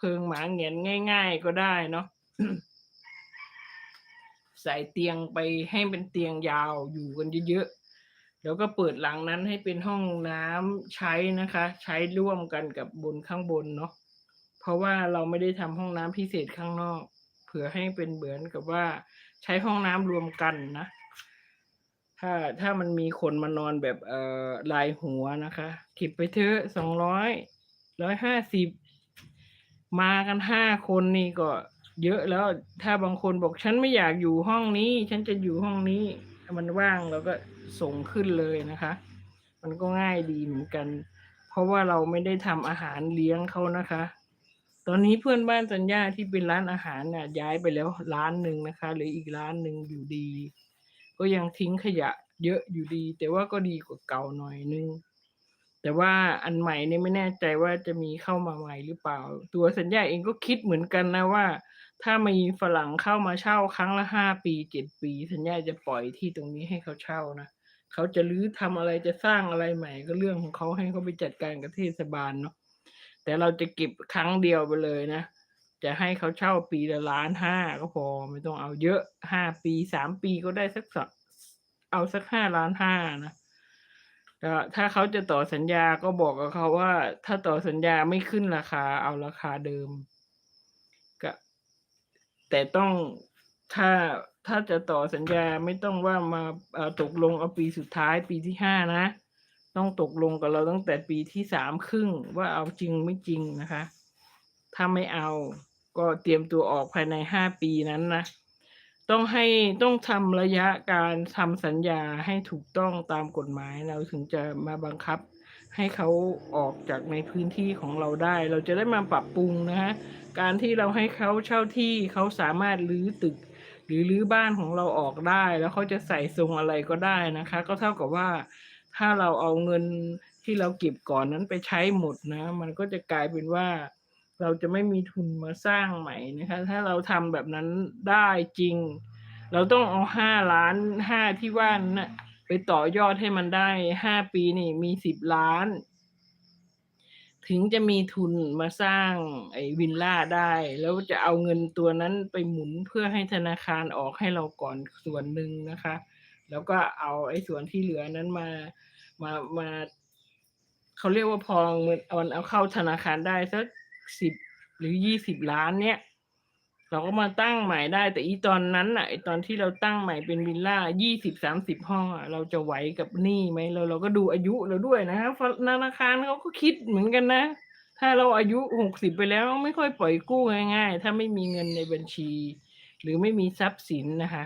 เพิงหมาเงียนง่าย ๆ ก็ได้เนาะใส่เตียงไปให้เป็นเตียงยาวอยู่กันเยอะๆแล้วก็เปิดหลังนั้นให้เป็นห้องน้ำใช้นะคะ ใช้ร่วมกันกับบนข้างบนเนาะเพราะว่าเราไม่ได้ทำห้องน้ำพิเศษข้างนอก เผื่อให้เป็นเหมือนกับว่าใช้ห้องน้ำรวมกันนะถ้าถ้ามันมีคนมานอนแบบเอ่อรายหัวนะคะเก็บไปเถอะสองร้อยร้อยห้าสิบ มากันห้าคนนี่ก็ เยอะแล้วถ้าบางคนบอกฉันไม่อยากอยู่ห้องนี้ ฉันจะอยู่ห้องนี้ มันว่างเราก็ส่งขึ้นเลยนะคะ มันก็ง่ายดีเหมือนกัน เพราะว่าเราไม่ได้ทำอาหารเลี้ยงเขานะคะ ตอนนี้เพื่อนบ้านสัญญาที่เป็นร้านอาหารเนี่ยย้ายไปแล้วร้านหนึ่งนะคะหรืออีกร้านหนึ่งอยู่ดี ก็ยังทิ้งขยะเยอะอยู่ดี แต่ว่าก็ดีกว่าเก่าหน่อยนึง แต่ว่าอันใหม่เนี่ยไม่แน่ใจว่าจะมีเข้ามาใหม่หรือเปล่า ตัวสัญญาเองก็คิดเหมือนกันนะว่า ถ้ามีฝรั่งเข้ามาเช่าครั้งละห้าปีเจ็ดปี สัญญาจะปล่อยที่ตรงนี้ให้เขาเช่านะเขาจะรื้อทำอะไรจะสร้างอะไรใหม่ก็เรื่องของเขาให้เขาไปจัดการกับเทศบาลเนาะแต่เราจะเก็บครั้งเดียวไปเลยนะจะให้เขาเช่าปีละล้านห้าก็พอไม่ต้องเอาเยอะห้าปีสามปีก็ได้สักสักเอาสักห้าล้านห้านะ ก็ถ้าเขาจะต่อสัญญาก็บอกกับเขาว่า ถ้าต่อสัญญาไม่ขึ้นราคา เอาราคาเดิม ก็ แต่ต้องถ้าถ้าจะต่อสัญญาไม่ต้องว่ามาเออตกลงเอาปีสุดท้ายปีที่ห้านะ ต้องตกลงกับเราตั้งแต่ปีที่สามครึ่งว่าเอาจริงไม่จริงนะคะ ถ้าไม่เอาก็เตรียมตัวออกภายในห้าปีนั้นนะ ต้องให้ต้องทำระยะการทำสัญญาให้ถูกต้องตามกฎหมายเราถึงจะมาบังคับ ให้เขาออกจากในพื้นที่ของเราได้ เราจะได้มาปรับปรุงนะฮะการที่เราให้เขาเช่าที่เขาสามารถรื้อตึก หรือรื้อบ้านของเราออกได้ แล้วเขาจะใส่ทรงอะไรก็ได้นะคะ ก็เท่ากับว่า ถ้าเราเอาเงินที่เราเก็บก่อนนั้นไปใช้หมดนะ มันก็จะกลายเป็นว่า เราจะไม่มีทุนมาสร้างใหม่นะคะ ถ้าเราทำแบบนั้นได้จริง เราต้องเอาห้าล้านห้าที่ว่านะไปต่อยอดให้มันได้ห้าปีนี่มีสิบล้าน ถึงจะมีทุนมาสร้างไอ้วิลล่าได้ แล้วจะเอาเงินตัวนั้นไปหมุนเพื่อให้ธนาคารออกให้เราก่อนส่วนหนึ่งนะคะ แล้วก็เอาไอ้ส่วนที่เหลือนั้นมามามาเขาเรียกว่าพอเงินเอาเอาเข้าธนาคารได้สัก สิบหรือยี่สิบล้านเนี่ย เราก็มาตั้งใหม่ได้ แต่อีตอนนั้นอะไอตอนที่เราตั้งใหม่เป็นวิลล่ายี่สิบสามสิบห้องอะเราจะไหวกับหนี้ไหมเราเราก็ดูอายุเราด้วยนะครับธนาคารเขาก็คิดเหมือนกันนะ ถ้าเราอายุหกสิบไปแล้วไม่ค่อยปล่อยกู้ง่าย ๆ ถ้าไม่มีเงินในบัญชี หรือไม่มีทรัพย์สินนะคะ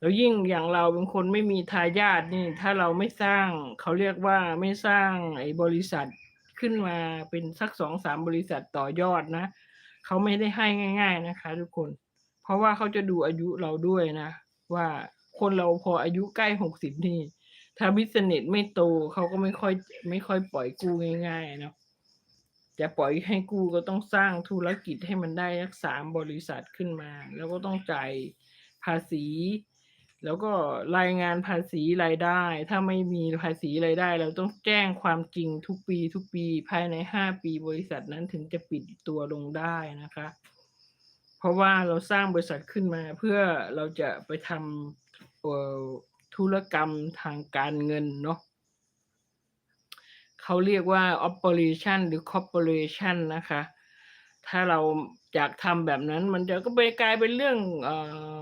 แล้วยิ่งอย่างเราเป็นคนไม่มีทายาทนี่ ถ้าเราไม่สร้างเขาเรียกว่าไม่สร้างไอ้บริษัท ขึ้นมาเป็นสักสองสามบริษัทต่อยอดนะเขาไม่ได้ให้ง่าย ๆนะคะ ทุกคน เพราะว่าเขาจะดูอายุเราด้วยนะ ว่าคนเราพออายุใกล้หกสิบนี่ ถ้าบิสเนสไม่โตเขาก็ไม่ค่อยไม่ค่อยปล่อยกู้ง่ายๆเนาะจะปล่อยให้กู้ก็ต้องสร้างธุรกิจให้มันได้สักสามบริษัทขึ้นมา แล้วก็ต้องจ่ายภาษี แล้วก็รายงานภาษีรายได้ ถ้าไม่มีภาษีรายได้ เราต้องแจ้งความจริงทุกปี ทุกปีภายในห้าปีบริษัทนั้นถึงจะปิดตัวลงได้นะคะ เพราะว่าเราสร้างบริษัทขึ้นมาเพื่อเราจะไปทำธุรกรรมทางการเงินเนาะเขาเรียกว่า operation หรือ corporation นะคะ ถ้าเราอยากทำแบบนั้นมันจะก็ไปกลายเป็นเรื่องเอ่อ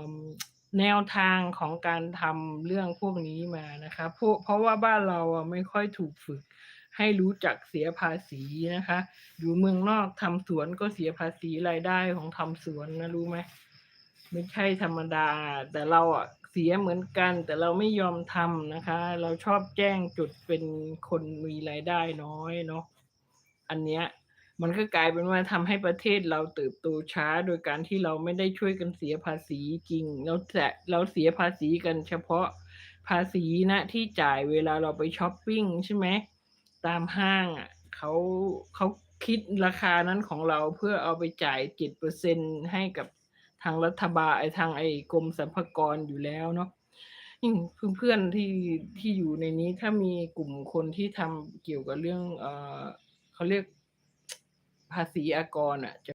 แนวทางของการทำเรื่องพวกนี้มานะคะเพราะเพราะว่าบ้านเราอะไม่ค่อยถูกฝึก ให้รู้จักเสียภาษีนะคะ อยู่เมืองนอกทำสวนก็เสียภาษีรายได้ของทำสวนนะรู้ไหมไม่ใช่ธรรมดา แต่เราอะเสียเหมือนกัน แต่เราไม่ยอมทำนะคะ เราชอบแจ้งจุดเป็นคนมีรายได้น้อยเนาะอันเนี้ย มันก็กลายเป็นว่าทำให้ประเทศเราเติบโตช้า โดยการที่เราไม่ได้ช่วยกันเสียภาษีจริง เราแต่เราเสียภาษีกันเฉพาะภาษีนะที่จ่ายเวลาเราไปช้อปปิ้งใช่ไหมตามห้างอะเขาเขาคิดราคานั้นของเราเพื่อเอาไปจ่ายเจ็ดเปอร์เซ็นให้กับทางรัฐบาลไอ้ทางไอ้กรมสรรพากรอยู่แล้วเนาะยิ่งเพื่อนๆที่ที่อยู่ในนี้ถ้ามีกลุ่มคนที่ทำเกี่ยวกับเรื่องเออเขาเรียก ภาษีอากรอะจะ